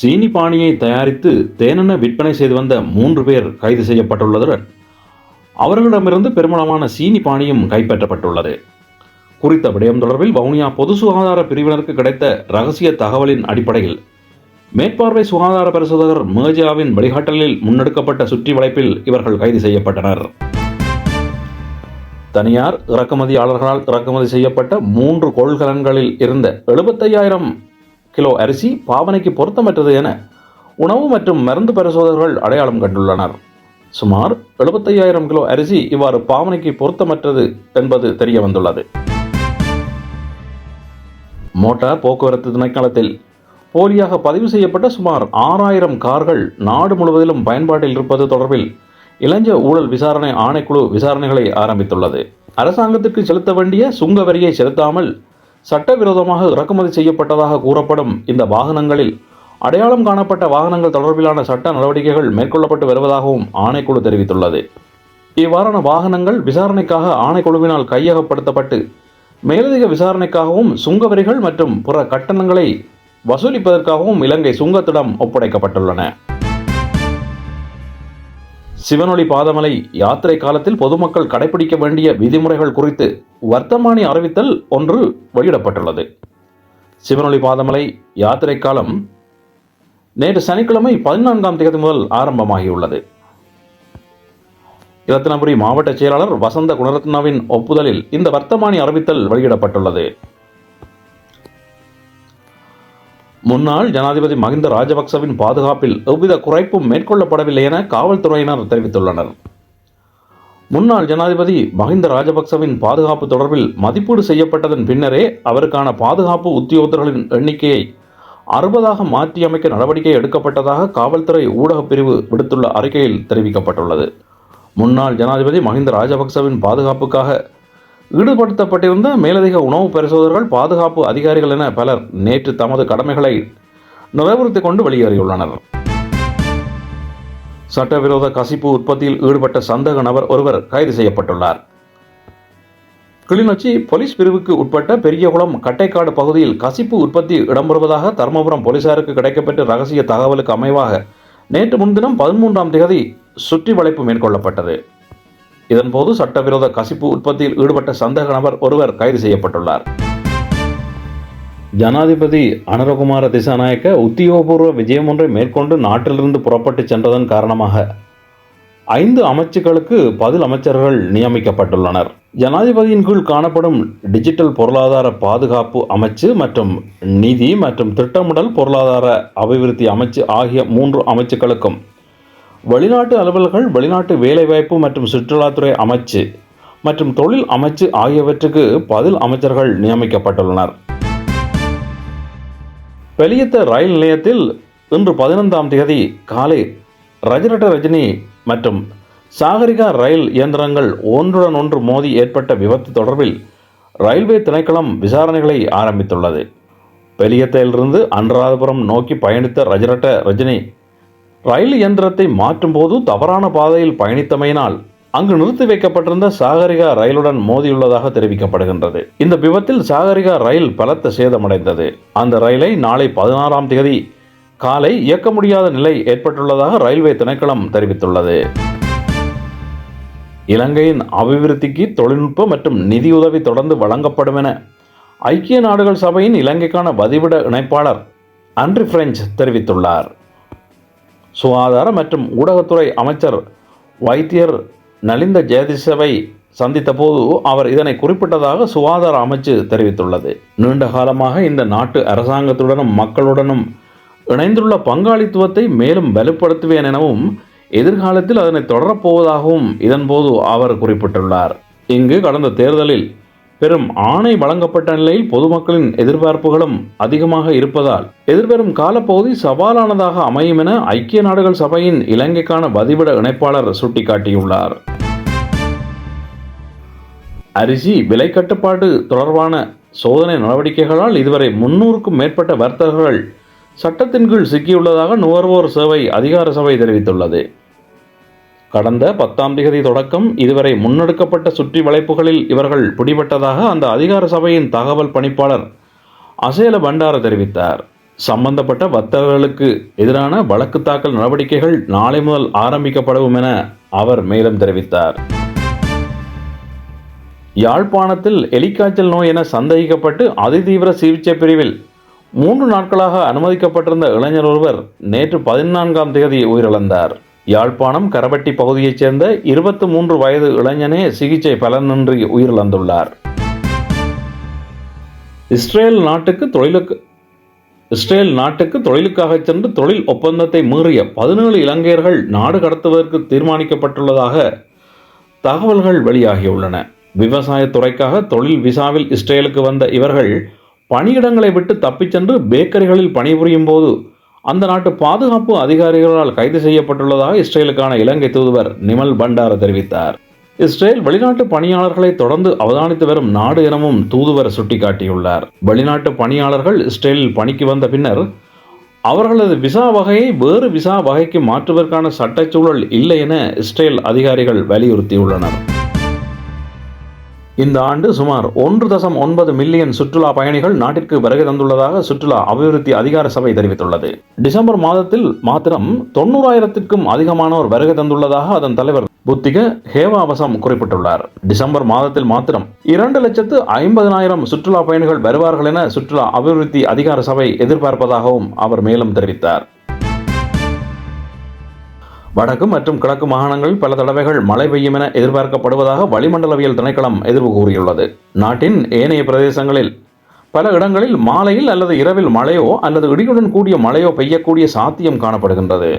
சீனி பாணியை தயாரித்து தேனென விற்பனை செய்து வந்த மூன்று பேர் கைது செய்யப்பட்டுள்ளதுடன் அவர்களிடமிருந்து பெருமளவான சீனி பாணியும் கைப்பற்றப்பட்டுள்ளது. குறித்த விடயம் தொடர்பில் வவுனியா பொது சுகாதார பிரிவினருக்கு கிடைத்த ரகசிய தகவலின் அடிப்படையில் மேற்பார்வை சுகாதார பரிசோதகர் மேஜாவின் வழிகாட்டலில் முன்னெடுக்கப்பட்ட சுற்றி வளைப்பில் இவர்கள் கைது செய்யப்பட்டனர். தனியார் இறக்குமதியாளர்களால் இறக்குமதி செய்யப்பட்ட மூன்று கொள்கலன்களில் இருந்த எழுபத்தையாயிரம் கிலோ அரிசி பாவனைக்கு பொருத்தமற்றது என உணவு மற்றும் மருந்து பரிசோதகர்கள் அடையாளம் கண்டுள்ளனர். சுமார் எழுபத்தையாயிரம் கிலோ அரிசி இவ்வாறு பாவனைக்கு பொருத்தமற்றது என்பது தெரிய வந்துள்ளது மோட்டார் போக்குவரத்து திணைக்களத்தில் போலியாக பதிவு செய்யப்பட்ட சுமார் ஆறாயிரம் கார்கள் நாடு முழுவதிலும் பயன்பாட்டில் இருப்பது தொடர்பில் இளைஞ ஊழல் விசாரணை ஆணைக்குழு விசாரணைகளை ஆரம்பித்துள்ளது. அரசாங்கத்திற்கு செலுத்த வேண்டிய சுங்க வரியை செலுத்தாமல் சட்டவிரோதமாக இறக்குமதி செய்யப்பட்டதாக கூறப்படும் இந்த வாகனங்களில் அடையாளம் காணப்பட்ட வாகனங்கள் தொடர்பிலான சட்ட நடவடிக்கைகள் மேற்கொள்ளப்பட்டு வருவதாகவும் ஆணைக்குழு தெரிவித்துள்ளது. இவ்வாறான வாகனங்கள் விசாரணைக்காக ஆணைக்குழுவினால் கையகப்படுத்தப்பட்டு மேலதிக விசாரணைக்காகவும் சுங்க வரிகள் மற்றும் பிற கட்டணங்களை வசூலிப்பதற்காகவும் இலங்கை சுங்கத்திடம் ஒப்படைக்கப்பட்டுள்ளன. சிவனொளி பாதமலை யாத்திரை காலத்தில் பொதுமக்கள் கடைபிடிக்க வேண்டிய விதிமுறைகள் குறித்து வர்த்தமானி அறிவித்தல் ஒன்று வெளியிடப்பட்டுள்ளது. சிவனொளி பாதமலை யாத்திரை காலம் நேற்று சனிக்கிழமை பதினான்காம் தேதி முதல் ஆரம்பமாகியுள்ளது. இரத்தினபுரி மாவட்ட செயலாளர் வசந்த குணரத்னாவின் ஒப்புதலில் இந்த வர்த்தமானி அறிவித்தல் வெளியிடப்பட்டுள்ளது. முன்னாள் ஜனாதிபதி மஹிந்த ராஜபக்சவின் பாதுகாப்பில் எவ்வித குறைப்பும் மேற்கொள்ளப்படவில்லை என காவல்துறையினர் தெரிவித்துள்ளனர். முன்னாள் ஜனாதிபதி மஹிந்த ராஜபக்சவின் பாதுகாப்பு தொடர்பில் மதிப்பீடு செய்யப்பட்டதன் பின்னரே அவருக்கான பாதுகாப்பு உத்தியோகத்தர்களின் எண்ணிக்கையை அறுபதாக மாற்றியமைக்க நடவடிக்கை எடுக்கப்பட்டதாக காவல்துறை ஊடகப் பிரிவு விடுத்துள்ள அறிக்கையில் தெரிவிக்கப்பட்டுள்ளது. முன்னாள் ஜனாதிபதி மஹிந்த ராஜபக்சவின் பாதுகாப்புக்காக ஈடுபடுத்தப்பட்டிருந்த மேலதிக உணவு பரிசோதகர்கள் பாதுகாப்பு அதிகாரிகள் என பலர் நேற்று தமது கடமைகளை நிறைவேற்றிக் கொண்டு வெளியேறியுள்ளனர். சட்டவிரோத கசிப்பு உற்பத்தியில் ஈடுபட்ட சந்தேக நபர் ஒருவர் கைது செய்யப்பட்டுள்ளார். கிளிநொச்சி போலீஸ் பிரிவுக்கு உட்பட்ட பெரியகுளம் கட்டைக்காடு பகுதியில் கசிப்பு உற்பத்தி இடம்பெறுவதாக தருமபுரம் போலீசாருக்கு கிடைக்கப்பட்ட ரகசிய தகவலுக்கு அமைவாக நேற்று முன்தினம் பதிமூன்றாம் தேதி சுற்றி வளைப்பு மேற்கொள்ளப்பட்டது. இதன்போது சட்டவிரோத கசிப்பு உற்பத்தியில் ஈடுபட்ட சந்தேக நபர் ஒருவர் கைது செய்யப்பட்டுள்ளார். ஜனாதிபதி அனுரகுமார திசாநாயக்க உத்தியோகபூர்வ விஜயம் ஒன்றை மேற்கொண்டு நாட்டிலிருந்து புறப்பட்டு சென்றதன் காரணமாக ஐந்து அமைச்சுக்களுக்கு பதில் அமைச்சர்கள் நியமிக்கப்பட்டுள்ளனர். ஜனாதிபதியின் கீழ் காணப்படும் டிஜிட்டல் பொருளாதார பாதுகாப்பு அமைச்சு மற்றும் நிதி மற்றும் திட்டமிடல் பொருளாதார அபிவிருத்தி அமைச்சு ஆகிய மூன்று அமைச்சுக்களுக்கும் வெளிநாட்டு அலுவலர்கள் வெளிநாட்டு வேலைவாய்ப்பு மற்றும் சுற்றுலாத்துறை அமைச்சு மற்றும் தொழில் அமைச்சு ஆகியவற்றுக்கு பதில் அமைச்சர்கள் நியமிக்கப்பட்டுள்ளனர். பெலியத்த ரயில் நிலையத்தில் இன்று பதினைந்தாம் தேதி காலை ரஜரட்ட ரஜினி மற்றும் சாகரிகா ரயில் இயந்திரங்கள் ஒன்றுடன் ஒன்று மோதி ஏற்பட்ட விபத்து தொடர்பில் ரயில்வே திணைக்களம் விசாரணைகளை ஆரம்பித்துள்ளது. பெலியத்தையிலிருந்து அனுராதபுரம் நோக்கி பயணித்த ரஜரட்ட ரஜினி ரயில் இயந்திரத்தை மாற்றும்போது தவறான பாதையில் பயணித்தமையினால் அங்கு நிறுத்தி வைக்கப்பட்டிருந்த சாகரிகா ரயிலுடன் மோதியுள்ளதாக தெரிவிக்கப்படுகின்றது. இந்த விபத்தில் சாகரிகா ரயில் பலத்த சேதமடைந்தது. அந்த ரயிலை நாளை பதினாறாம் தேதி காலை இயக்க முடியாத நிலை ஏற்பட்டுள்ளதாக ரயில்வே திணைக்களம் தெரிவித்துள்ளது. இலங்கையின் அபிவிருத்திக்கு தொழில்நுட்ப மற்றும் நிதியுதவி தொடர்ந்து வழங்கப்படும் என ஐக்கிய நாடுகள் சபையின் இலங்கைக்கான வதிவிட இணைப்பாளர் அன்ரி பிரெஞ்ச் தெரிவித்துள்ளார். சுகாதார மற்றும் ஊடகத்துறை அமைச்சர் வைத்தியர் நலிந்த ஜெயதிசவை சந்தித்த போது அவர் இதனை குறிப்பிட்டதாக சுகாதார அமைச்சு தெரிவித்துள்ளது. நீண்ட காலமாக இந்த நாட்டு அரசாங்கத்துடனும் மக்களுடனும் இணைந்துள்ள பங்காளித்துவத்தை மேலும் வலுப்படுத்துவேன் எனவும் எதிர்காலத்தில் அதனை தொடரப்போவதாகவும் இதன்போது அவர் குறிப்பிட்டுள்ளார். இங்கு கடந்த தேர்தலில் பெரும் ஆணை வழங்கப்பட்ட நிலையில் பொதுமக்களின் எதிர்பார்ப்புகளும் அதிகமாக இருப்பதால் எதிர்வரும் காலப்பகுதி சவாலானதாக அமையும் என ஐக்கிய நாடுகள் சபையின் இலங்கைக்கான பதிவிட இணைப்பாளர் சுட்டிக்காட்டியுள்ளார். அரிசி விலை கட்டுப்பாடு தொடர்பான சோதனை நடவடிக்கைகளால் இதுவரை முன்னூறுக்கும் மேற்பட்ட வர்த்தகர்கள் சட்டத்தின் கீழ் சிக்கியுள்ளதாக நுகர்வோர் சேவை அதிகார சபை தெரிவித்துள்ளது. கடந்த பத்தாம் திகதி தொடக்கம் இதுவரை முன்னெடுக்கப்பட்ட சுற்றி வளைப்புகளில் இவர்கள் பிடிபட்டதாக அந்த அதிகார சபையின் தகவல் பணிப்பாளர் அசேல பண்டார தெரிவித்தார். சம்பந்தப்பட்ட வர்த்தகர்களுக்கு எதிரான வழக்கு தாக்கல் நடவடிக்கைகள் நாளை முதல் ஆரம்பிக்கப்படும் என அவர் மேலும் தெரிவித்தார். யாழ்ப்பாணத்தில் எலிக்காய்ச்சல் நோய் என சந்தேகிக்கப்பட்டு அதிதீவிர சிகிச்சை பிரிவில் மூன்று நாட்களாக அனுமதிக்கப்பட்டிருந்த இளைஞர் ஒருவர் நேற்று பதினான்காம் தேதி உயிரிழந்தார். யாழ்ப்பாணம் கரவட்டி பகுதியைச் சேர்ந்த இருபத்தி மூன்று வயது இளைஞனே சிகிச்சை பலனின்றி உயிரிழந்துள்ளார். இஸ்ரேல் நாட்டுக்கு தொழிலுக்கு இஸ்ரேல் நாட்டுக்கு தொழிலுக்காக சென்று தொழில் ஒப்பந்தத்தை மீறிய பதினேழு இலங்கையர்கள் நாடு கடத்துவதற்கு தீர்மானிக்கப்பட்டுள்ளதாக தகவல்கள் வெளியாகியுள்ளன. விவசாய துறைக்காக தொழில் விசாவில் இஸ்ரேலுக்கு வந்த இவர்கள் பணியிடங்களை விட்டு தப்பிச் சென்று பேக்கரிகளில் பணிபுரியும் போது அந்த நாட்டு பாதுகாப்பு அதிகாரிகளால் கைது செய்யப்பட்டுள்ளதாக இஸ்ரேலுக்கான இலங்கை தூதுவர் நிமல் பண்டார தெரிவித்தார். இஸ்ரேல் வெளிநாட்டு பணியாளர்களை தொடர்ந்து அவதானித்து வரும் நாடு எனவும் தூதுவர் சுட்டிக்காட்டியுள்ளார். வெளிநாட்டு பணியாளர்கள் இஸ்ரேலில் பணிக்கு வந்த பின்னர் அவர்களது விசா வகையை வேறு விசா வகைக்கு மாற்றுவதற்கான சட்டச்சூழல் இல்லை என இஸ்ரேல் அதிகாரிகள் வலியுறுத்தியுள்ளனர். இந்த ஆண்டு சுமார் ஒன்று தசம் ஒன்பது மில்லியன் சுற்றுலா பயணிகள் நாட்டிற்கு வருகை தந்துள்ளதாக சுற்றுலா அபிவிருத்தி அதிகார சபை தெரிவித்துள்ளது. டிசம்பர் மாதத்தில் மாத்திரம் தொண்ணூறாயிரத்திற்கும் அதிகமானோர் வருகை தந்துள்ளதாக அதன் தலைவர் புத்திக ஹேவாவசம் குறிப்பிட்டுள்ளார். டிசம்பர் மாதத்தில் மாத்திரம் இரண்டு லட்சத்து ஐம்பதனாயிரம் சுற்றுலா பயணிகள் வருவார்கள் என சுற்றுலா அபிவிருத்தி அதிகார சபை எதிர்பார்ப்பதாகவும் அவர் மேலும் தெரிவித்தார். வடக்கு மற்றும் கிழக்கு மாகாணங்களில் பல தடவைகள் மழை பெய்யும் என எதிர்பார்க்கப்படுவதாக வளிமண்டலவியல் திணைக்களம் எதிர்வு கூறியுள்ளது. நாட்டின் ஏனைய பிரதேசங்களில் பல இடங்களில் மாலையில் அல்லது இரவில் மழையோ அல்லது இடியுடன் கூடிய மழையோ பெய்யக்கூடிய சாத்தியம் காணப்படுகின்றது.